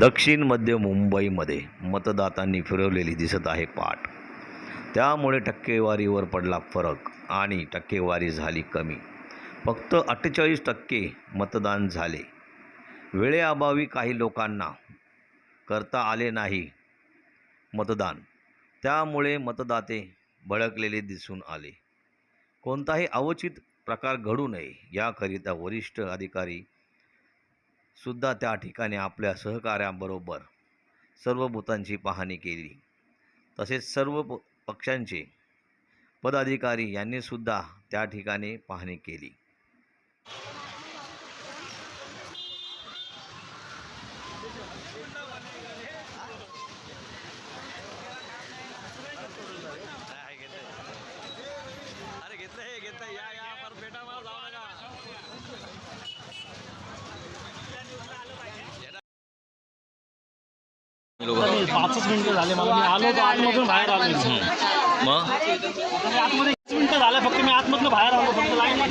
दक्षिण मध्य मुंबईमध्ये मतदातांनी फिरवलेली दिसत आहे पाठ. त्यामुळे टक्केवारीवर पडला फरक आणि टक्केवारी झाली कमी. फक्त अठ्ठेचाळीस टक्के मतदान झाले. वेळेअभावी काही लोकांना करता आले नाही मतदान. त्यामुळे मतदाते भडकलेले दिसून आले. कोणताही अवचित प्रकार घडू नये याकरिता वरिष्ठ अधिकारी सुद्धा त्या ठिकाणी आपल्या सहकाऱ्यांबरोबर सर्व भूतांची पाहणी केली. तसेच सर्व प पक्षांचे पदाधिकारी यांनी सुद्धा त्या ठिकाणी पाहणी केली. पाचच मिनिटं झाले मला मी आलो तर आतमधून बाहेर आलो. मग? आतमध्ये मिनिटं झाले फक्त मी आतमधनं बाहेर आलो फक्त लाईन